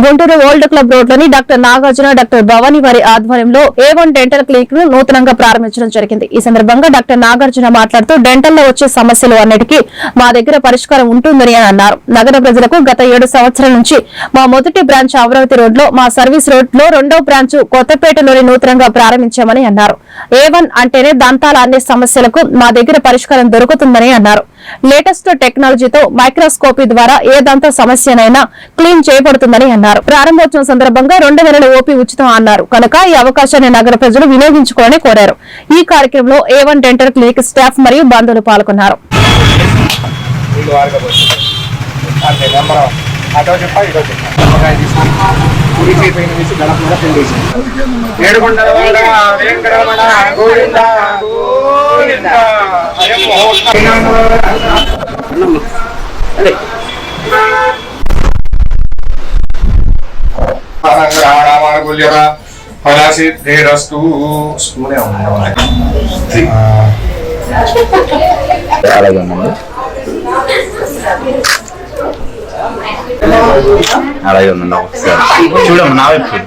Guntur old club రోడ్లోని doctor Nagarjuna doctor Bhavani వారి ఆధ్వర్యంలో ఏ వన్ డెంటల్ క్లినిక్ను నూతనంగా ప్రారంభించడం జరిగింది. ఈ సందర్భంగా డాక్టర్ నాగార్జున మాట్లాడుతూ డెంటల్లో వచ్చే సమస్యలు అన్నిటికీ మా దగ్గర పరిష్కారం ఉంటుందని అని అన్నారు. నగర ప్రజలకు గత ఏడు సంవత్సరాల నుంచి మా మొదటి బ్రాంచ్ అమరావతి రోడ్లో మా సర్వీస్ రోడ్లో రెండో బ్రాంచ్ కొత్తపేటలోని నూతనంగా ప్రారంభించామని అన్నారు. ఏ వన్ అంటేనే దంతాల అనే సమస్యలకు మా దగ్గర పరిష్కారం దొరుకుతుందని అన్నారు. లేటెస్ట్ టెక్నాలజీతో మైక్రోస్కోపీ ద్వారా ఏ దంత సమస్యనైనా క్లీన్ చేయబడుతుందని అన్నారు. ప్రారంభోత్సవం సందర్భంగా రెండు నెలల ఓపీ ఉచితం అన్నారు. కనుక ఈ అవకాశాన్ని నగర ప్రజలు వినియోగించుకోవాలని కోరారు. ఈ కార్యక్రమంలో A one dental clinic staff మరియు బంధువులు పాల్గొన్నారు. అదే. రావణామానుకుల్యత ఫలసిద్ధిరస్తు స్మూనే ఉంది అలాగే అలాగే ఉందండి ఒకసారి. చూడమ్మ నా వైపు చూడు.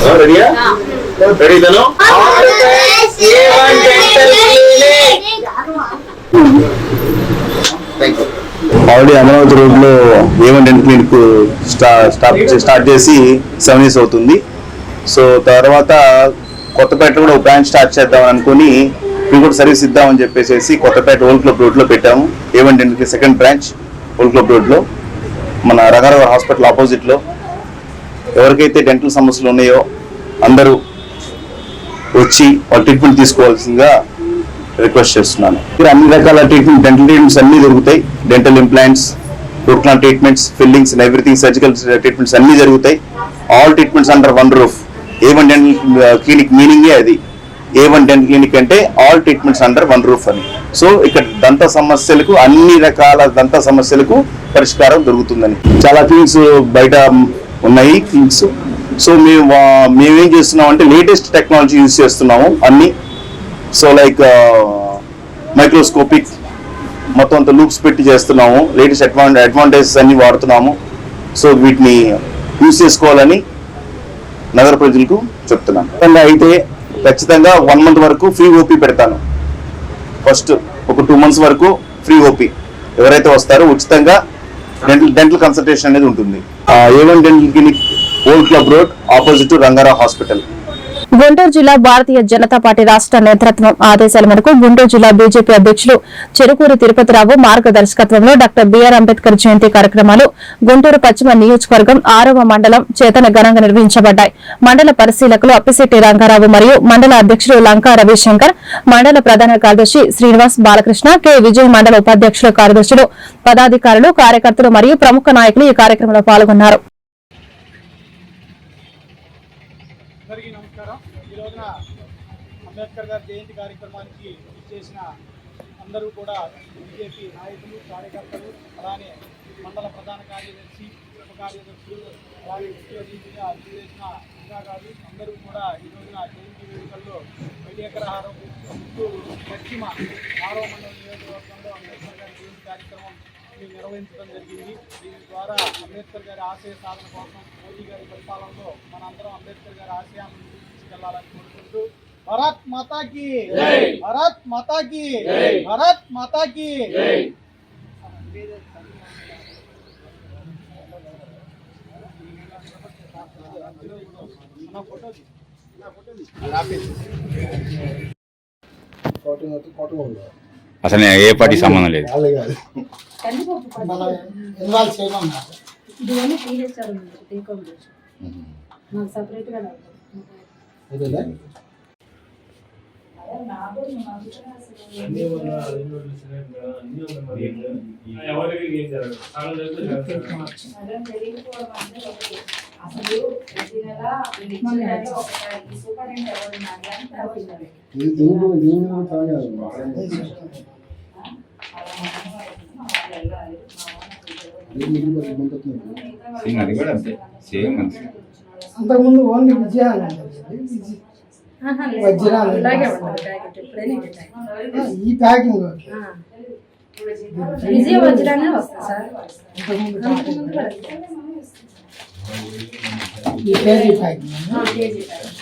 భ్రవంతేన రెడీయా రెడీ తను ఆల్రెడీ అమరావతి రోడ్లో A one dent clinic start start చేసి సెవెన్ ఇయర్స్ అవుతుంది. సో తర్వాత కొత్తపేట కూడా ఒక బ్రాంచ్ స్టార్ట్ చేద్దాం అనుకుని మేము కూడా సర్వీస్ ఇద్దామని చెప్పేసి కొత్తపేట ఓల్డ్ క్లబ్ రోడ్లో పెట్టాము. A one second branch old club రోడ్లో మన రఘారావు హాస్పిటల్ ఆపోజిట్లో. ఎవరికైతే డెంటల్ సమస్యలు ఉన్నాయో అందరూ వచ్చి వాళ్ళ ట్రీట్మెంట్ తీసుకోవాల్సిందిగా రిక్వెస్ట్ చేస్తున్నాను. ఇక్కడ అన్ని రకాల ట్రీట్మెంట్ డెంటల్ ట్రీట్మెంట్స్ అన్నీ దొరుకుతాయి. Dental implants రూట్లా treatments fillings and everything surgical treatments అన్నీ జరుగుతాయి. All treatments under one roof A one dental clinic మీనింగే అది. ఏ వన్ డెంటల్ క్లినిక్ అంటే all treatments under one roof అని. సో ఇక్కడ దంత సమస్యలకు అన్ని రకాల దంత సమస్యలకు పరిష్కారం దొరుకుతుందని. చాలా క్లినిక్స్ బయట ఉన్నాయి క్లినిక్స్ సో మేము మేమేం చేస్తున్నాం అంటే లేటెస్ట్ టెక్నాలజీ యూజ్ చేస్తున్నాము అన్ని. సో లైక్ మైక్రోస్కోపిక్ మొత్తం అంత లూప్స్ పెట్టి చేస్తున్నాము. లేటెస్ట్ అడ్వాన్ అడ్వాంటేజెస్ అన్ని వాడుతున్నాము. సో వీటిని యూజ్ చేసుకోవాలని నగర ప్రజలకు చెప్తున్నాను. అయితే ఖచ్చితంగా వన్ మంత్ వరకు ఫ్రీ ఓపీ పెడతాను. ఫస్ట్ ఒక టూ మంత్స్ వరకు ఫ్రీ ఓపీ ఎవరైతే వస్తారో ఉచితంగా డెంటల్ డెంటల్ కన్సల్టేషన్ అనేది ఉంటుంది. A one dental clinic old club road opposite Rangarao hospital Guntur జిల్లా భారతీయ జనతా పార్టీ రాష్ట్ర నేతృత్వం ఆదేశాల మేరకు గుంటూరు జిల్లా బీజేపీ అధ్యక్షులు చెరుకూరు తిరుపతిరావు మార్గదర్శకత్వంలో డాక్టర్ బీఆర్ అంబేద్కర్ జయంతి కార్యక్రమాలు గుంటూరు పశ్చిమ నియోజకవర్గం ఆరవ మండలం చేతన ఘనంగా నిర్వహించబడ్డాయి. మండల పరిశీలకులు అప్పిశెట్టి రంగారావు మరియు మండల అధ్యక్షులు లంకా రవిశంకర్ మండల ప్రధాన కార్యదర్శి శ్రీనివాస్ బాలకృష్ణ కె. విజయ్ మండల ఉపాధ్యక్షులు కార్యదర్శులు పదాధికారులు కార్యకర్తలు మరియు ప్రముఖ నాయకులు ఈ కార్యక్రమంలో పాల్గొన్నారు అందరికీ నమస్కారం ఈ రోజున అంబేద్కర్ గారి జయంతి కార్యక్రమానికి చేసిన అందరూ కూడా బీజేపీ నాయకులు కార్యకర్తలు అలానే మండల ప్రధాన కార్యదర్శి ఉప కార్యదర్శులు అలాగే ముఖ్య అతిథిగా చేసిన అందరూ కూడా ఈ రోజున జయంతి వేడుకల్లో వైద్యగ్రహారం పశ్చిమ ఆరో మండల నియోజకవర్గంలో అంబేద్కర్ గారి జయంతి కార్యక్రమం నిర్వహించడం జరిగింది. దీని ద్వారా అంబేద్కర్ గారి ఆశయ సాధన కోసం మోదీ గారి పరిపాలనలో మనందరం అంబేద్కర్ గారి ఆశయాలను తీసుకెళ్ళాలని కోరుకుంటూ భరత్ మాతాకి భరత్ మాతాకి భరత్ మాతాకి నా ఫోటో తీ. నా ఫోటో తీ. కాటన్ అయితే కాటన్ ఉందా అసలు నేను ఏ పార్టీ సంబంధం లేదు. వాళ్ళు కాదు మన ఇన్వాల్వ్ చేయమన్నారు ఇదివన్నీ టీహెచ్ఆర్ ఉంది టేకౌట్ చేసి నాకు సపరేట్గా అదేలే ఇది దీని దీని మీద తాగాలి సేమ్ అది కూడా అంతే. సేమ్ అంతే అంతకుముందు ఓన్లీ విజయాలు వజ్రాలు. ఈ ప్యాకింగ్. విజయ వజ్రానే వస్తుంది సార్ అంతకుముందు అంతకుముందు కూడా ఈ కేజీ ప్యాకింగ్ ఆ, కేజీ ప్యాకెట్.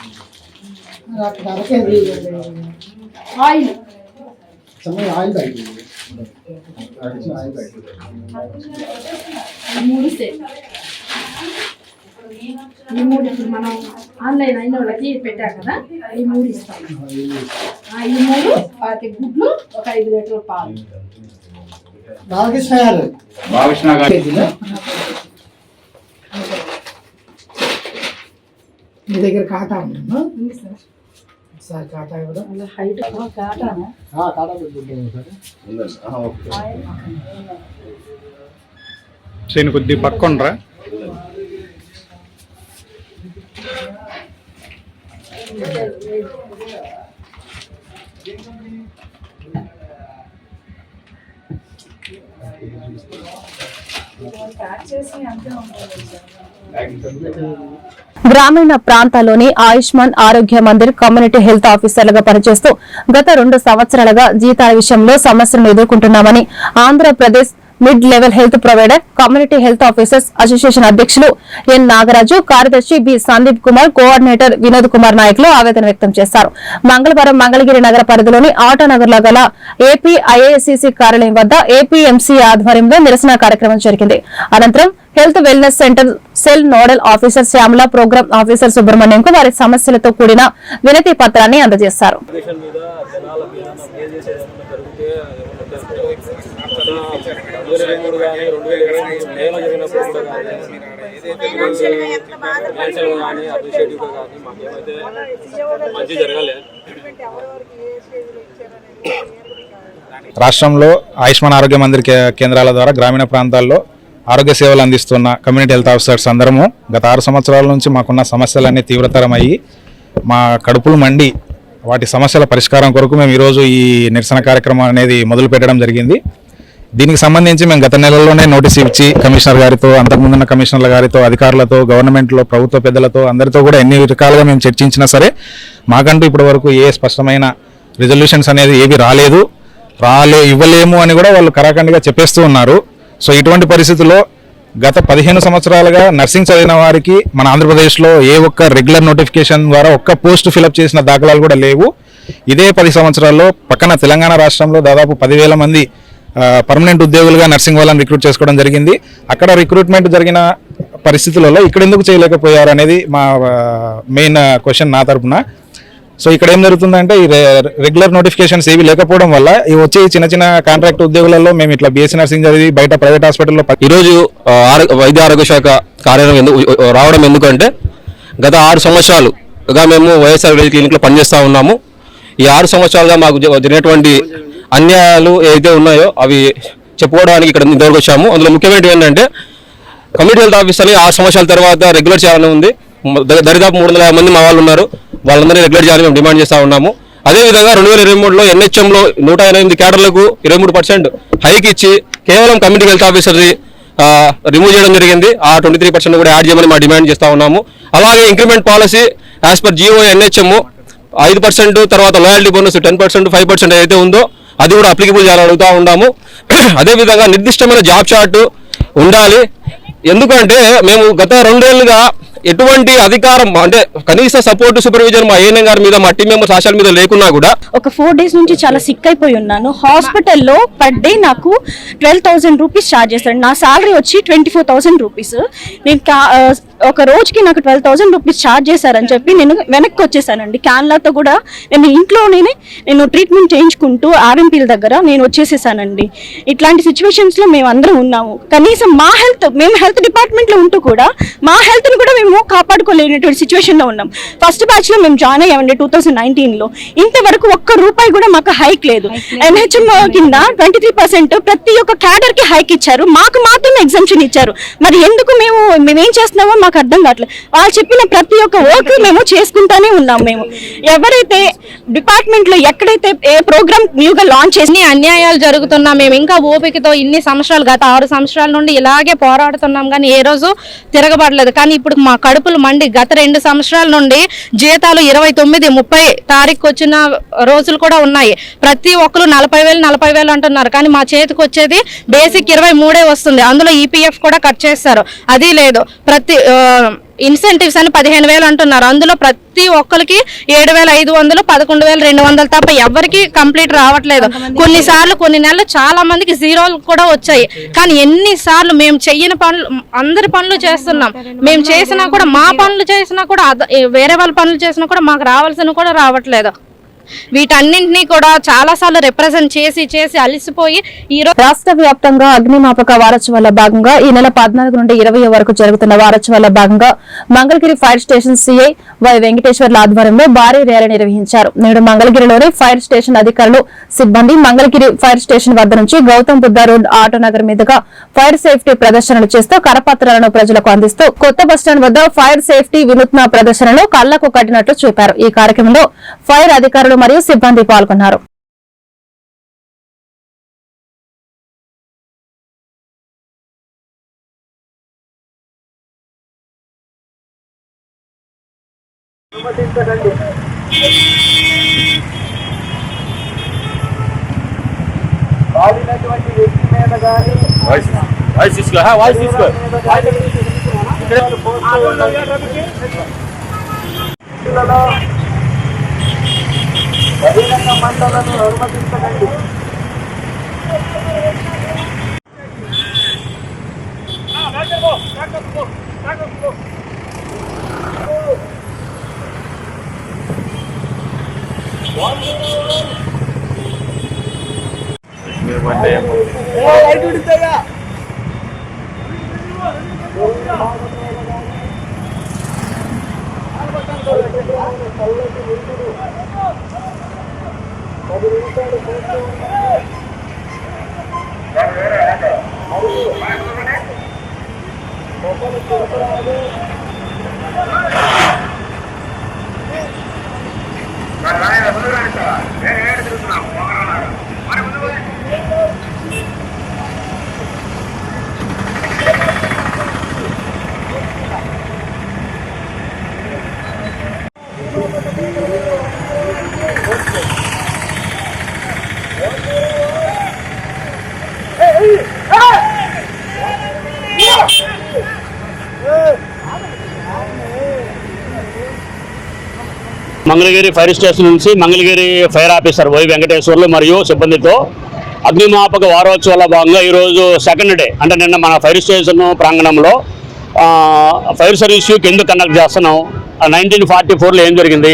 అక్కడ అర కేజీ ఆయిల్. సమయం ఆయిల్ ప్యాకింగ్ మూడు ఈ మూడు ఇప్పుడు మనం ఆన్లైన్ అయిన వాళ్ళకి పెట్టాం కదా ఈ మూడు ఇస్తాం. ఆ, ఈ మూడు పాతి గుడ్లు ఒక ఐదు లీటర్ల పాలు. బాలకృష్ణ గారు. బాలకృష్ణ గారు. కేజీలో మీ దగ్గర కాటా ఉంది సార్. సార్ కాటా కూడా హైట్ కాటానా కాటా పెట్టుకుంటాం సార్ కొద్ది పక్కొండ్రా గ్రామీణ ప్రాంతాల్లోని ఆయుష్మాన్ ఆరోగ్య మందిర్ కమ్యూనిటీ హెల్త్ ఆఫీసర్లుగా పనిచేస్తూ గత రెండు సంవత్సరాలుగా జీతాల విషయంలో సమస్యలను ఎదుర్కొంటున్నామని Andhra Pradesh mid level health provider community health officers association అధ్యక్షులు ఎన్ నాగరాజు కార్యదర్శి బి సందీప్ కుమార్ కోఆర్డినేటర్ వినోద్ కుమార్ నాయకులు ఆవేదన వ్యక్తం చేశారు. మంగళవారం మంగళగిరి నగర పరిధిలోని ఆటోనగర్లో గల ఏపీ ఐఏసీసీ కార్యాలయం వద్ద ఏపీఎంసీ ఆధ్వర్యంలో నిరసన కార్యక్రమం జరిగింది. అనంతరం health wellness center cell nodal officer Shyamala program officer సుబ్రహ్మణ్యంకు వారి సమస్యలతో కూడిన వినతి పత్రాన్ని అందజేశారు. వేల ఇరవై మూడు కానీ రెండు వేల ఇరవై మేలో జరిగినప్పుడు కూడా కానీ ఫైనాన్షియల్ కానీ అడ్మినిస్ట్రేటివ్గా కానీ మాకేమైతే మంచి రాష్ట్రంలో ఆయుష్మాన్ ఆరోగ్య మందిర్ కే- కేంద్రాల ద్వారా గ్రామీణ ప్రాంతాల్లో ఆరోగ్య సేవలు అందిస్తున్న కమ్యూనిటీ హెల్త్ ఆఫీసర్స్ అందరము గత ఆరు సంవత్సరాల నుంచి మాకున్న సమస్యలన్నీ తీవ్రతరమయ్యి మా కడుపులు మండి వాటి సమస్యల పరిష్కారం కొరకు మేము ఈరోజు ఈ నిరసన కార్యక్రమం అనేది మొదలు పెట్టడం జరిగింది. దీనికి సంబంధించి మేము గత నెలలోనే నోటీస్ ఇచ్చి కమిషనర్ గారితో అంతకుముందున్న కమిషనర్ల గారితో అధికారులతో గవర్నమెంట్లో ప్రభుత్వ పెద్దలతో అందరితో కూడా ఎన్ని రకాలుగా మేము చర్చించినా సరే మాకంటూ ఇప్పటి వరకు ఏ స్పష్టమైన రిజల్యూషన్స్ అనేది ఏవి రాలేదు. రాలే ఇవ్వలేము అని కూడా వాళ్ళు కరాఖండిగా చెప్పేస్తూ ఉన్నారు. సో ఇటువంటి పరిస్థితుల్లో గత పదిహేను సంవత్సరాలుగా నర్సింగ్ చదివిన వారికి మన ఆంధ్రప్రదేశ్లో ఏ ఒక్క రెగ్యులర్ నోటిఫికేషన్ ద్వారా ఒక్క పోస్ట్ ఫిలప్ చేసిన దాఖలాలు కూడా లేవు. ఇదే పది సంవత్సరాల్లో పక్కన తెలంగాణ రాష్ట్రంలో దాదాపు పదివేల మంది పర్మనెంట్ ఉద్యోగులుగా నర్సింగ్ వాళ్ళని రిక్రూట్ చేసుకోవడం జరిగింది. అక్కడ రిక్రూట్మెంట్ జరిగిన పరిస్థితులలో ఇక్కడ ఎందుకు చేయలేకపోయారు అనేది మా మెయిన్ క్వశ్చన్ నా తరపున. సో ఇక్కడ ఏం జరుగుతుందంటే ఈ రెగ్యులర్ నోటిఫికేషన్స్ ఏవి లేకపోవడం వల్ల ఈ వచ్చే చిన్న చిన్న కాంట్రాక్ట్ ఉద్యోగులలో మేము ఇట్లా బీఎస్సీ నర్సింగ్ చదివి బయట ప్రైవేట్ హాస్పిటల్లో ఈరోజు వైద్య ఆరోగ్య శాఖ కార్యాలయం ఎందుకు రావడం ఎందుకంటే గత ఆరు సంవత్సరాలుగా మేము వైఎస్ఆర్ క్లినిక్లో పనిచేస్తూ ఉన్నాము. ఈ ఆరు సంవత్సరాలుగా మాకు జరిగినటువంటి అన్యాయాలు ఏదైతే ఉన్నాయో అవి చెప్పుకోవడానికి ఇక్కడ ఇంతవరకు వచ్చాము. అందులో ముఖ్యమైనవి ఏంటంటే కమ్యూనిటీ హెల్త్ ఆఫీసర్ని ఆరు సంవత్సరాల తర్వాత రెగ్యులర్ చేయాలని ఉంది. దరిదాపు మూడు వందల మంది మా వాళ్ళు ఉన్నారు. వాళ్ళందరినీ రెగ్యులర్ చేయాలని మేము డిమాండ్ చేస్తూ ఉన్నాము. అదేవిధంగా రెండు వేల ఇరవై మూడులో ఎన్హెచ్ఎంలో నూట ఎనిమిది క్యాడర్లకు ఇరవై మూడు పర్సెంట్ హైక్ ఇచ్చి కేవలం కమ్యూనిటీ హెల్త్ ఆఫీసర్ని రిమూవ్ చేయడం జరిగింది. ఆ ట్వంటీ త్రీ పర్సెంట్ కూడా యాడ్ చేయమని మా డిమాండ్ చేస్తూ ఉన్నాము. అలాగే increment policy as per GO NHM ఐదు పర్సెంట్ తర్వాత loyalty bonus ten percent five percent ఏదైతే ఉందో అది కూడా అప్లికబుల్ చేయాలని అడుగుతూ ఉన్నాము. అదేవిధంగా నిర్దిష్టమైన జాబ్ చార్ట్ ఉండాలి. ఎందుకంటే మేము గత రెండేళ్ళుగా ఎటువంటి అధికారం అంటే కనీస సపోర్ట్ సూపర్విజన్ మా ఏఎన్ఎం గారి మీద మా టీం మెంబర్స్ ఆశాల మీద లేకున్నా కూడా ఒక ఫోర్ డేస్ నుంచి చాలా సిక్ అయిపోయి ఉన్నాను. హాస్పిటల్లో పర్ డే నాకు ట్వెల్వ్ థౌసండ్ రూపీస్ ఛార్జ్ చేస్తాడు నా సాలరీ వచ్చి ట్వంటీ ఫోర్ థౌసండ్ రూపీస్ నేను ఒక రోజుకి నాకు ట్వెల్వ్ థౌసండ్ రూపీస్ ఛార్జ్ చేశారని చెప్పి నేను వెనక్కి వచ్చేసానండి. క్యాన్లాతో కూడా నేను ఇంట్లోనే నేను ట్రీట్మెంట్ చేయించుకుంటూ ఆర్ఎంపీల దగ్గర నేను వచ్చేసేసానండి. ఇట్లాంటి సిచ్యువేషన్స్లో మేము అందరం ఉన్నాము. కనీసం మా హెల్త్ మేము హెల్త్ డిపార్ట్మెంట్లో ఉంటూ కూడా మా హెల్త్ని కూడా మేము కాపాడుకోలేనటువంటి సిచ్యువేషన్లో ఉన్నాం. ఫస్ట్ బ్యాచ్లో మేము జాయిన్ అయ్యామండి టూ థౌసండ్ నైన్టీన్లో. ఇంతవరకు ఒక్క రూపాయి కూడా మాకు హైక్ లేదు. ఎన్హెచ్ఎం కింద ట్వంటీ త్రీ పర్సెంట్ ప్రతి ఒక్క క్యాడర్కి హైక్ ఇచ్చారు. మాకు మాత్రమే ఎగ్జామ్షన్ ఇచ్చారు. మరి ఎందుకు మేము మేము ఏం చేస్తున్నామో మాకు అర్థం కావట్లేదు. వాళ్ళు చెప్పిన ప్రతి ఒక్క వర్క్ మేము చేసుకుంటానే ఉన్నాం మేము. ఎవరైతే డిపార్ట్మెంట్లో ఎక్కడైతే ఏ ప్రోగ్రామ్ న్యూగా లాంచ్ చేసి అన్యాయాలు జరుగుతున్నా మేము ఇంకా ఓపికతో ఇన్ని సంవత్సరాలు గత ఆరు సంవత్సరాల నుండి ఇలాగే పోరాడుతున్నాం కానీ ఏ రోజు తిరగబడలేదు. కానీ ఇప్పుడు మా కడుపులు మండి గత రెండు సంవత్సరాల నుండి జీతాలు ఇరవై తొమ్మిది ముప్పై తారీఖు వచ్చిన రోజులు కూడా ఉన్నాయి. ప్రతి ఒక్కరు నలభై వేలు నలభై వేలు అంటున్నారు. కానీ మా చేతికి వచ్చేది బేసిక్ ఇరవై మూడే వస్తుంది. అందులో ఈపీఎఫ్ కూడా కట్ చేస్తారు. అది లేదు. ప్రతి ఇన్సెంటివ్స్ అని పదిహేను వేలు అంటున్నారు. అందులో ప్రతి ఒక్కరికి ఏడు వేల ఐదు వందలు పదకొండు వేల రెండు వందలు తప్ప ఎవరికి కంప్లీట్ రావట్లేదు. కొన్నిసార్లు కొన్ని నెలలు చాలా మందికి జీరోలు కూడా వచ్చాయి. కానీ ఎన్నిసార్లు మేము చెయ్యని పనులు అందరి పనులు చేస్తున్నాం. మేము చేసినా కూడా మా పనులు చేసినా కూడా అద- వేరే వాళ్ళ పనులు చేసినా కూడా మాకు రావాల్సిన కూడా రావట్లేదు. వీటన్నింటినీ కూడా చాలా సార్లు రిప్రజెంట్ చేసి చేసి అలిసిపోయి ఈ రాష్ట్ర వ్యాప్తంగా అగ్నిమాపక వారోత్సవాల భాగంగా ఈ నెల పద్నాలుగు నుండి ఇరవై వరకు జరుగుతున్న వారోత్సవాల భాగంగా Mangalagiri fire station CI Y వెంకటేశ్వర్ల ఆధ్వర్యంలో భారీ ర్యాలీ నిర్వహించారు. నేడు మంగళగిరిలోని ఫైర్ స్టేషన్ అధికారులు సిబ్బంది మంగళగిరి ఫైర్ స్టేషన్ వద్ద నుంచి గౌతమ్ బుద్ధ రోడ్ ఆటో నగర్ మీదుగా ఫైర్ సేఫ్టీ ప్రదర్శనలు చేస్తూ కరపత్రాలను ప్రజలకు అందిస్తూ కొత్త బస్టాండ్ వద్ద ఫైర్ సేఫ్టీ వినూత్న ప్రదర్శనలు కళ్ళకు కట్టినట్లు చూపారు. ఈ కార్యక్రమంలో ఫైర్ అధికారులు మరియు సిబ్బంది పాల్గొన్నారు. వాడినటువంటి వ్యక్తి మీద కానీ ದಾಖಲಾತಿ ಹೊರಮತಿಸ್ತಕ್ಕಂಥ మంగళగిరి ఫైర్ స్టేషన్ నుంచి Mangalagiri fire officer Y Venkateswarlu మరియు సిబ్బందితో అగ్నిమాపక వారోత్సవాల భాగంగా ఈరోజు సెకండ్ డే అంటే నిన్న మన ఫైర్ స్టేషన్ ప్రాంగణంలో ఫైర్ సర్వీస్ ఎందుకు కండక్ట్ చేస్తున్నాం? నైన్టీన్ ఫార్టీ ఫోర్లో ఏం జరిగింది?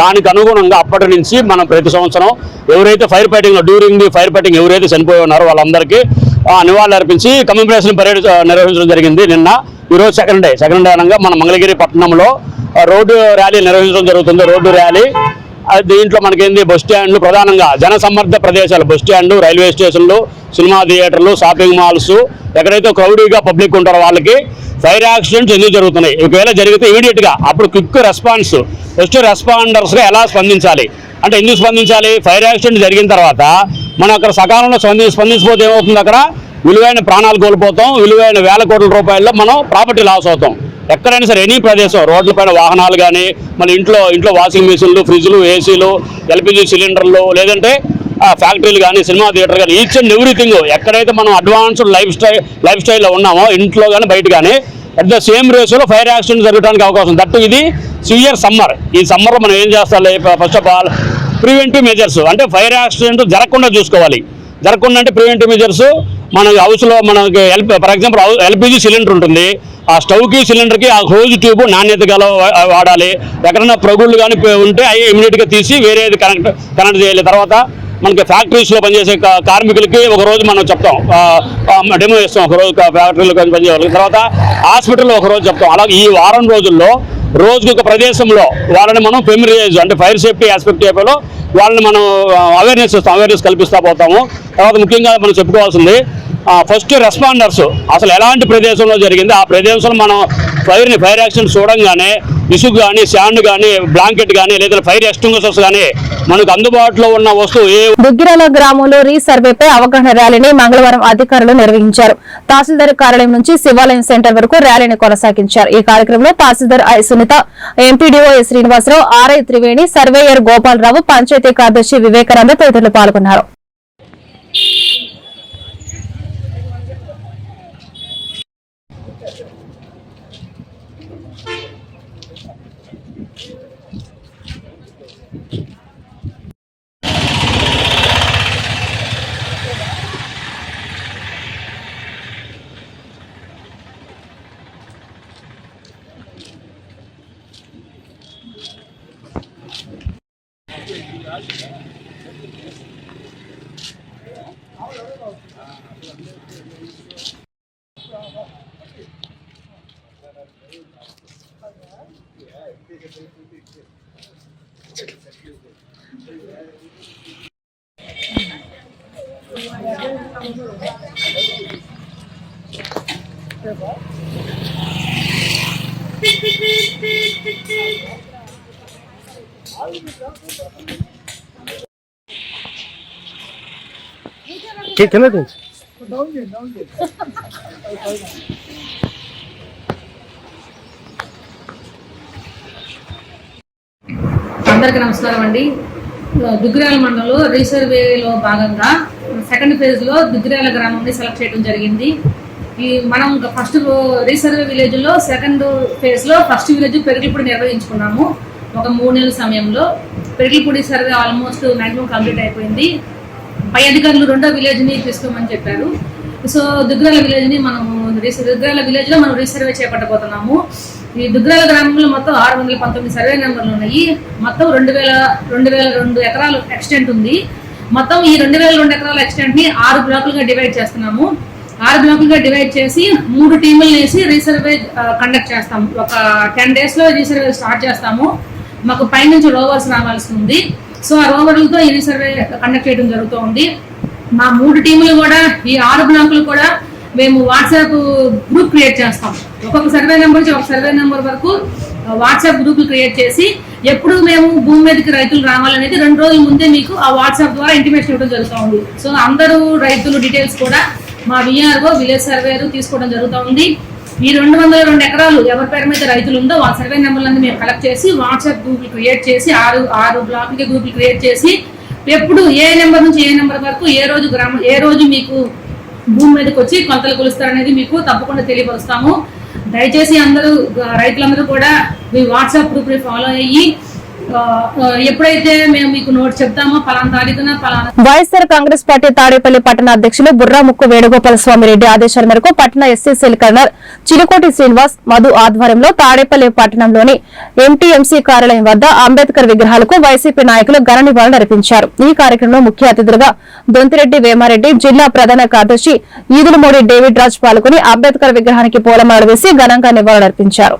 దానికి అనుగుణంగా అప్పటి నుంచి మనం ప్రతి సంవత్సరం ఎవరైతే ఫైర్ ఫైటింగ్లో డ్యూరింగ్ ది ఫైర్ ఫైటింగ్ ఎవరైతే చనిపోయి ఉన్నారో వాళ్ళందరికీ నివాళులు అర్పించి కమ్యూనికేషన్ పరేడ్ నిర్వహించడం జరిగింది నిన్న. ఈరోజు సెకండ్ డే సెకండ్ డే అనగా మన మంగళగిరి పట్టణంలో రోడ్డు ర్యాలీ నిర్వహించడం జరుగుతుంది. Road rally. దీంట్లో మనకేంది? బస్ స్టాండ్లు ప్రధానంగా జనసమ్మర్ద ప్రదేశాలు. బస్ స్టాండ్లు రైల్వే స్టేషన్లు సినిమా థియేటర్లు షాపింగ్ మాల్స్. ఎక్కడైతే క్రౌడీగా పబ్లిక్ ఉంటారో వాళ్ళకి ఫైర్ యాక్సిడెంట్స్ ఎందుకు జరుగుతున్నాయి? ఒకవేళ జరిగితే ఇమీడియట్గా అప్పుడు క్విక్ రెస్పాన్స్ ఫస్ట్ రెస్పాండర్స్గా ఎలా స్పందించాలి? అంటే ఎందుకు స్పందించాలి? ఫైర్ యాక్సిడెంట్ జరిగిన తర్వాత మనం అక్కడ సకాలంలో స్పంది స్పందించకపోతే ఏమవుతుంది అక్కడ? విలువైన ప్రాణాలు కోల్పోతాం. విలువైన వేల కోట్ల రూపాయల్లో మనం ప్రాపర్టీ లాస్ అవుతాం. ఎక్కడైనా సరే ఎనీ ప్రదేశం రోడ్లపైన వాహనాలు కానీ మన ఇంట్లో ఇంట్లో వాషింగ్ మిషన్లు ఫ్రిడ్జ్లు ఏసీలు ఎల్పిజి సిలిండర్లు లేదంటే ఫ్యాక్టరీలు కానీ సినిమా థియేటర్ కానీ ఈచ్ అండ్ ఎవ్రీథింగ్ ఎక్కడైతే మనం అడ్వాన్స్డ్ లైఫ్ స్టైల్ లైఫ్ స్టైల్లో ఉన్నామో ఇంట్లో కానీ బయట కానీ అట్ ద సేమ్ రేషియోలో ఫైర్ యాక్సిడెంట్ జరగడానికి అవకాశం. ఉంది. దట్టు ఇది సివియర్ సమ్మర్ ఈ సమ్మర్లో మనం ఏం చేస్తాం first of all preventive measures అంటే ఫైర్ యాక్సిడెంట్ జరగకుండా చూసుకోవాలి. జరగకుండా అంటే ప్రివెంటివ్ మెజర్స్ మన హౌస్లో మనకి L for example LPG cylinder ఉంటుంది. ఆ స్టవ్కి సిలిండర్కి ఆ క్లోజ్ ట్యూబ్ నాణ్యత గల వాడాలి. ఎక్కడైనా ప్రగుళ్ళు కానీ ఉంటే అవి ఇమీడియట్గా తీసి వేరేది కనెక్ట్ కనెక్ట్ చేయాలి. తర్వాత మనకి ఫ్యాక్టరీస్లో పనిచేసే కార్మికులకి ఒక రోజు మనం చెప్తాం. డెమో ఇస్తాం ఒక రోజు ఫ్యాక్టరీలో పనిచేసే వాళ్ళకి. తర్వాత హాస్పిటల్లో ఒక రోజు చెప్తాం. అలాగే ఈ వారం రోజుల్లో రోజుకు ఒక ప్రదేశంలో వాళ్ళని మనం ఫెమిరియైజ్ అంటే ఫైర్ సేఫ్టీ ఆస్పెక్ట్ ఏపీలో వాళ్ళని మనం అవేర్నెస్ ఇస్తాం. అవేర్నెస్ కల్పిస్తూ పోతాము. తర్వాత ముఖ్యంగా మనం చెప్పుకోవాల్సింది ఫస్ట్ రెస్పాండర్స్ అసలు ఎలాంటి ప్రదేశంలో జరిగింది? ఆ ప్రదేశంలో మనం ఫైర్ని ఫైర్ యాక్సిడెంట్ చూడంగానే ఇసుగు కానీ శాండ్ కానీ బ్లాంకెట్ కానీ లేదా ఫైర్ ఎక్స్టింగ్విషర్స్ కానీ మనకు అందుబాటులో ఉన్న వస్తువు ఏ దుగ్గిరాల గ్రామంలో రీసర్వేపై అవగాహన ర్యాలీని మంగళవారం అధికారులు నిర్వహించారు. తహసీల్దార్ కార్యాలయం నుంచి శివాలయం సెంటర్ వరకు ర్యాలీని కొనసాగించారు. ఈ కార్యక్రమంలో tahsildar I Sunitha MPDO S Srinivasarao RI Triveni surveyor Gopalarao panchayat కార్యదర్శి వివేకానంద తదితరులు పాల్గొన్నారు. O que é que é, Nadine? అందరికీ నమస్కారం అండి. దుగ్గిరాల మండలంలో రీసర్వేలో భాగంగా సెకండ్ ఫేజ్లో దుగ్గిరాల గ్రామాన్ని సెలెక్ట్ చేయడం జరిగింది. ఈ మనం ఫస్ట్ రీసర్వే విలేజ్లో సెకండ్ ఫేజ్లో ఫస్ట్ విలేజ్ పెరిగిపూడి నిర్వహించుకున్నాము. ఒక మూడు నెలల సమయంలో Perigipudi survey almost maximum complete అయిపోయింది. పై అధికారులు రెండో విలేజ్ని తీసుకోమని చెప్పారు. సో దుగ్గిరాల విలేజ్ని మనం రీస- విలేజ్లో మనం రీసర్వే చేపట్టబోతున్నాము. ఈ దుగ్గిరాల గ్రామంలో మొత్తం ఆరు వందల పంతొమ్మిది సర్వే నెంబర్లు ఉన్నాయి. మొత్తం రెండు వేల రెండు వేల రెండు ఎకరాలు ఎక్స్టెంట్ ఉంది. మొత్తం ఈ రెండు వేల రెండు ఎకరాల ఎక్స్టెంట్ని ఆరు బ్లాకులుగా డివైడ్ చేస్తున్నాము. ఆరు బ్లాకులుగా డివైడ్ చేసి మూడు టీములు వేసి రీసర్వే కండక్ట్ చేస్తాము. ఒక టెన్ డేస్లో రీసర్వే స్టార్ట్ చేస్తాము. మాకు పైనుంచి రోవర్స్ రావాల్సి ఉంది. సో ఆ రోవర్లతో ఈ సర్వే కండక్ట్ చేయడం జరుగుతోంది. మా మూడు టీములు కూడా ఈ ఆరు బ్లాకులు కూడా మేము వాట్సాప్ గ్రూప్ క్రియేట్ చేస్తాం. ఒక్కొక్క సర్వే నెంబర్ నుంచి ఒక సర్వే నెంబర్ వరకు వాట్సాప్ గ్రూపులు క్రియేట్ చేసి ఎప్పుడు మేము భూమి మీదకి రైతులు రావాలనేది రెండు రోజుల ముందే మీకు ఆ వాట్సాప్ ద్వారా ఇంటిమేషన్ ఇవ్వడం జరుగుతూ సో అందరూ రైతులు డీటెయిల్స్ కూడా మా విఆర్ఓ విలేజ్ సర్వేరు తీసుకోవడం జరుగుతూ ఉంది ఈ రెండు వందల రెండు ఎకరాలు ఎవరి పేరు మీద రైతులు ఉందో వాళ్ళ సర్వే నెంబర్లన్నీ మేము కలెక్ట్ చేసి వాట్సాప్ గ్రూపులు క్రియేట్ చేసి ఆరు ఆరు బ్లాక్లకి గ్రూపులు క్రియేట్ చేసి ఎప్పుడు ఏ నెంబర్ నుంచి ఏ నెంబర్ వరకు ఏ రోజు గ్రామం ఏ రోజు మీకు భూమి మీదకి వచ్చి కొలతలు కొలుస్తారనేది మీకు తప్పకుండా తెలియపరుస్తాము. దయచేసి అందరూ రైతులందరూ కూడా మీ వాట్సాప్ గ్రూప్ని ఫాలో అయ్యి ఎప్పుడైతే మేము మీకు నోట్ చెప్తామో పలానా తారీఖున పలానా వైఎస్ఆర్ కాంగ్రెస్ పార్టీ తాడేపల్లి పట్టణ అధ్యక్షులు బుర్రా ముక్కు వేణుగోపాల స్వామి రెడ్డి ఆదేశాల మేరకు పట్టణ ఎస్సీ సెల్ కర్నర్ చిలుకోటి శ్రీనివాస్ మధు ఆధ్వర్యంలో తాడేపల్లి పట్టణంలోని ఎంటీఎంసీ కార్యాలయం వద్ద అంబేద్కర్ విగ్రహాలకు వైసీపీ నాయకులు ఘన నివాళులు అర్పించారు. ఈ కార్యక్రమంలో ముఖ్య అతిథులుగా దొంతిరెడ్డి వేమారెడ్డి జిల్లా ప్రధాన కార్యదర్శి ఈదులమూడి డేవిడ్ రాజ్ పాల్గొని అంబేద్కర్ విగ్రహానికి పూలమాల వేసి ఘనంగా నివాళులర్పించారు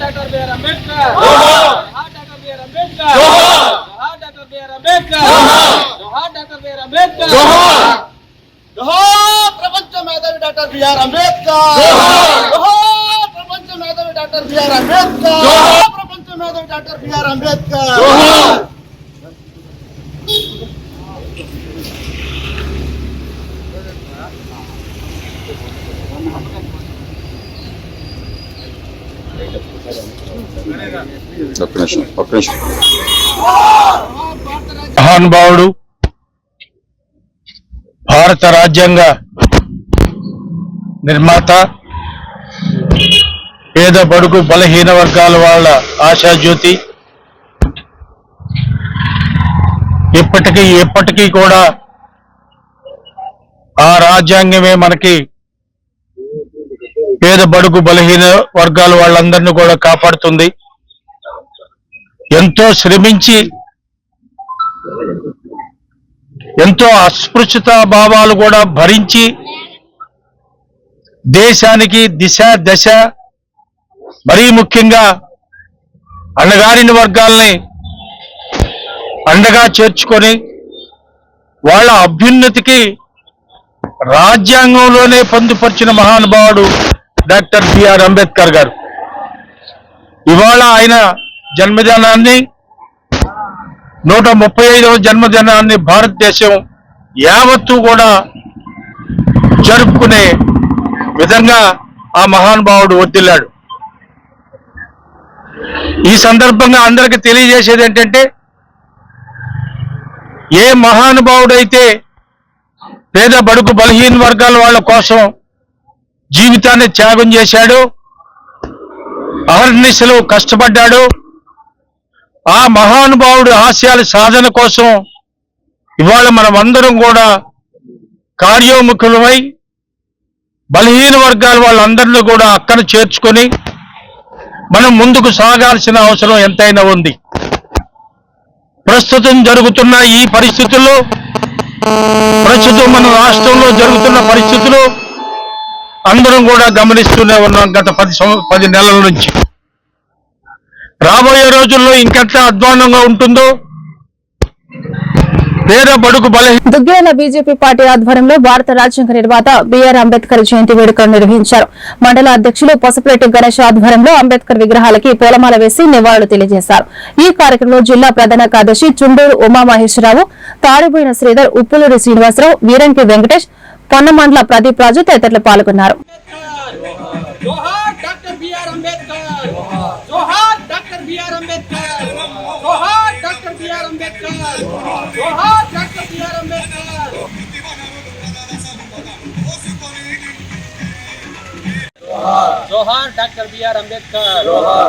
doctor BR Ambedkar doctor BR Ambedkar doctor BR Ambedkar doctor BR Ambedkar జోహార్ ప్రపంచ మేధావి డాక్టర్ బిఆర్ అంబేద్కర్ జోహార్ ప్రపంచ మేధావి డాక్టర్ బిఆర్ అంబేద్కర్ జోహార్ ప్రపంచ మేధావి డాక్టర్ బిఆర్ అంబేద్కర్ ఒక్క నిమిషం ఒక్క నిమిషం. మహానుభావుడు భారత రాజ్యాంగ నిర్మాత పేద బడుగు బలహీన వర్గాల వాళ్ళ ఆశాజ్యోతి. ఇప్పటికీ ఎప్పటికీ కూడా ఆ రాజ్యాంగమే మనకి పేద బడుగు బలహీన వర్గాల వాళ్ళందరినీ కూడా కాపాడుతుంది. ఎంతో శ్రమించి ఎంతో అస్పృశ్యత భావాలు కూడా భరించి దేశానికి దిశ దశ మరీ ముఖ్యంగా అండగారిన వర్గాల్ని అండగా చేర్చుకొని వాళ్ళ అభ్యున్నతికి రాజ్యాంగంలోనే పొందుపరిచిన మహానుభావుడు డాక్టర్ బిఆర్ అంబేద్కర్ గారు. ఇవాళ ఆయన జన్మదినాన్ని నూట ముప్పై ఐదవ జన్మదినాన్ని భారతదేశం యావత్తు కూడా జరుపుకునే విధంగా ఆ మహానుభావుడు వర్దిల్లాడు ఈ సందర్భంగా అందరికి తెలియజేసేది ఏంటంటే ఏ మహానుభావుడైతే పేద బడుకు బలహీన వర్గాల వాళ్ళ కోసం జీవితాన్ని త్యాగం చేశాడో అహర్నిశలు కష్టపడ్డాడో ఆ మహానుభావుడి ఆశయాల సాధన కోసం ఇవాళ మనం అందరం కూడా కార్యోముఖులమై బలహీన వర్గాల వాళ్ళందరినీ కూడా అక్కడ చేర్చుకొని మనం ముందుకు సాగాల్సిన అవసరం ఎంతైనా ఉంది. ప్రస్తుతం జరుగుతున్న ఈ పరిస్థితుల్లో ప్రస్తుతం మన రాష్ట్రంలో జరుగుతున్న పరిస్థితులు అందరం కూడా గమనిస్తూనే ఉన్నాం గత పది సంవ- పది నెలల నుంచి. రాబోయే రోజుల్లో ఇంకెంత అధ్వానంగా ఉంటుందో? పేద బడుగు బలహీన దుగ్గిరాల బీజేపీ పార్టీ ఆధ్వర్యంలో భారత రాజ్యాంగ నిర్మాత బిఆర్ అంబేద్కర్ జయంతి వేడుకలు నిర్వహించారు. మండల అధ్యక్షులు పసుపులేటి గణేష్ ఆధ్వర్యంలో అంబేద్కర్ విగ్రహాలకి పూలమాల వేసి నివాళులు తెలియజేశారు. ఈ కార్యక్రమంలో జిల్లా ప్రధాన కార్యదర్శి చుండూరు ఉమామహేశ్వరరావు తాడిపోయిన శ్రీధర్ ఉప్పులూరి శ్రీనివాసరావు వీరంకి వెంకటేష్ పొన్నమండల ప్రదీప్ రాజు తదితరులు పాల్గొన్నారు. అంబేద్కర్ జోహార్ డాక్టర్ బిఆర్ అంబేద్కర్ జోహార్ డాక్టర్ బిఆర్ అంబేద్కర్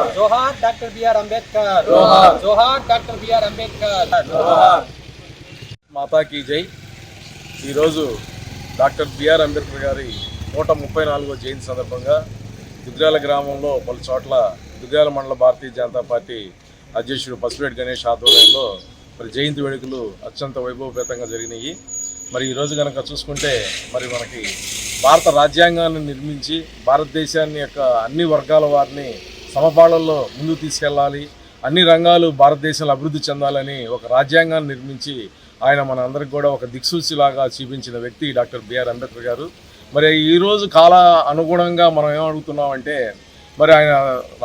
జోహార్ డాక్టర్ బిఆర్ అంబేద్కర్ జోహార్ డాక్టర్ బిఆర్ అంబేద్కర్ మాతాకి జై ఈరోజు డాక్టర్ బిఆర్ అంబేద్కర్ గారి నూట ముప్పై నాలుగో జయంతి సందర్భంగా దుగ్రాల గ్రామంలో పలు చోట్ల దుగ్రాల మండల భారతీయ జనతా పార్టీ అధ్యక్షుడు పసిపేటి గణేష్ ఆధ్వర్యంలో మరి జయంతి వేడుకలు అత్యంత వైభవపేతంగా జరిగినాయి. మరి ఈరోజు కనుక చూసుకుంటే మరి మనకి భారత రాజ్యాంగాన్ని నిర్మించి భారతదేశాన్ని యొక్క అన్ని వర్గాల వారిని సమపాళల్లో ముందుకు తీసుకెళ్ళాలి అన్ని రంగాలు భారతదేశంలో అభివృద్ధి చెందాలని ఒక రాజ్యాంగాన్ని నిర్మించి ఆయన మన అందరికి కూడా ఒక దిక్సూచిలాగా చూపించిన వ్యక్తి డాక్టర్ బిఆర్ అంబేద్కర్ గారు. మరి ఈరోజు కాల అనుగుణంగా మనం ఏమడుగుతున్నామంటే మరి ఆయన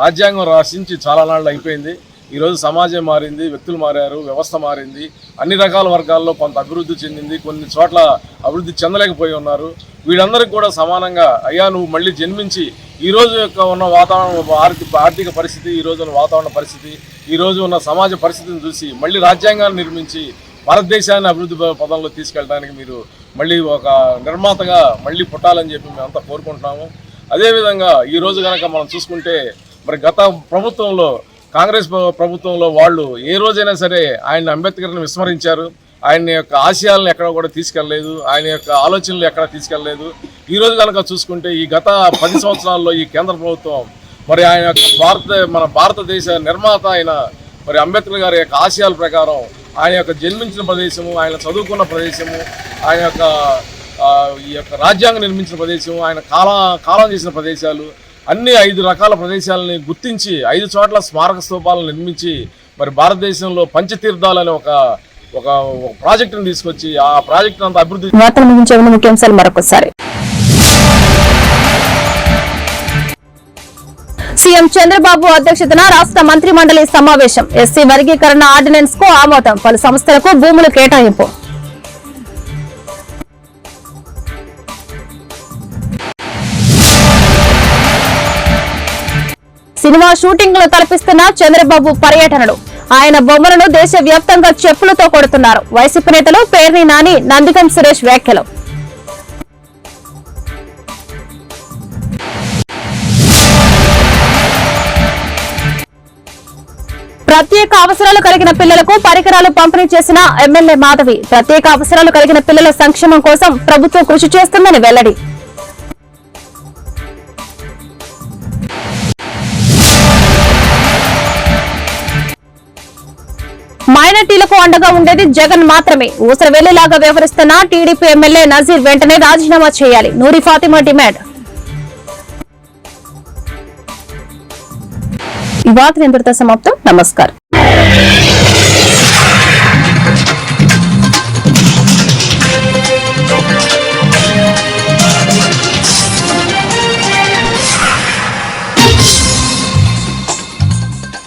రాజ్యాంగం రాసించి చాలా నాళ్ళు అయిపోయింది. ఈరోజు సమాజం మారింది వ్యక్తులు మారారు వ్యవస్థ మారింది. అన్ని రకాల వర్గాల్లో కొంత అభివృద్ధి చెందింది కొన్ని చోట్ల అభివృద్ధి చెందలేకపోయి ఉన్నారు. వీళ్ళందరికీ కూడా సమానంగా అయ్యా నువ్వు మళ్ళీ జన్మించి ఈ రోజు యొక్క ఉన్న వాతావరణ ఆర్థిక ఆర్థిక పరిస్థితి ఈ ఉన్న వాతావరణ పరిస్థితి ఈరోజు ఉన్న సమాజ పరిస్థితిని చూసి మళ్ళీ రాజ్యాంగాన్ని నిర్మించి భారతదేశాన్ని అభివృద్ధి పదంలో తీసుకెళ్ళడానికి మీరు మళ్ళీ ఒక నిర్మాతగా మళ్ళీ పుట్టాలని చెప్పి మేమంతా కోరుకుంటున్నాము. అదేవిధంగా ఈరోజు కనుక మనం చూసుకుంటే మరి గత ప్రభుత్వంలో కాంగ్రెస్ ప్రభుత్వంలో వాళ్ళు ఏ రోజైనా సరే ఆయన అంబేద్కర్ని విస్మరించారు. ఆయన యొక్క ఆశయాలను ఎక్కడ కూడా తీసుకెళ్ళలేదు ఆయన యొక్క ఆలోచనలు ఎక్కడ తీసుకెళ్ళలేదు ఈ రోజు కనుక చూసుకుంటే ఈ గత పది సంవత్సరాల్లో ఈ కేంద్ర ప్రభుత్వం మరి ఆయన యొక్క భారత మన భారతదేశ నిర్మాత అయిన మరి అంబేద్కర్ గారి యొక్క ఆశయాల ప్రకారం ఆయన యొక్క జన్మించిన ప్రదేశము ఆయన చదువుకున్న ప్రదేశము ఆయన యొక్క ఈ యొక్క రాజ్యాంగం నిర్మించిన ప్రదేశం ఆయన కాలం కాలం చేసిన ప్రదేశాలు అన్ని ఐదు రకాల ప్రదేశాలని గుర్తించి ఐదు చోట్ల స్మారక స్థూపాలను నిర్మించి మరి భారతదేశంలో పంచతీర్థాలని ఒక ఒక ప్రాజెక్టును తీసుకొచ్చి ఆ ప్రాజెక్ట్ అంత అభివృద్ధి వార్తలు ముగించే ముఖ్యాంశాలు మరొకసారి. సీఎం చంద్రబాబు అధ్యక్షతన రాష్ట్ర మంత్రి మండలి సమావేశం. ఎస్సీ వర్గీకరణ ఆర్డినెన్స్కు ఆమోదం. పలు సంస్థలకు భూములు కేటాయింపు. సినిమా షూటింగ్లు తలపిస్తున్న చంద్రబాబు పర్యటనలు. ఆయన బొమ్మలను దేశవ్యాప్తంగా చెప్పులతో కొడుతున్నారు. వైసీపీ నేతలు పేర్ని నాని నందిగం సురేష్ వ్యాఖ్యలు. ప్రత్యేక అవసరాలు కలిగిన పిల్లలకు పరికరాలు పంపిణీ చేసిన ఎమ్మెల్యే మాధవి ప్రత్యేక అవసరాలు కలిగిన పిల్లల సంక్షేమం కోసం ప్రభుత్వం కృషి చేస్తుందని వెల్లడి. మైనార్టీలకు అండగా ఉండేది జగన్ మాత్రమే. ఊసరవెల్లిలాగా వ్యవహరిస్తున్న టీడీపీ ఎమ్మెల్యే నజీర్ వెంటనే రాజీనామా చేయాలి. నూరి ఫాతిమా డిమాండ్. ఈ వార్త ఇంతటితో సమాప్తం. నమస్కారం.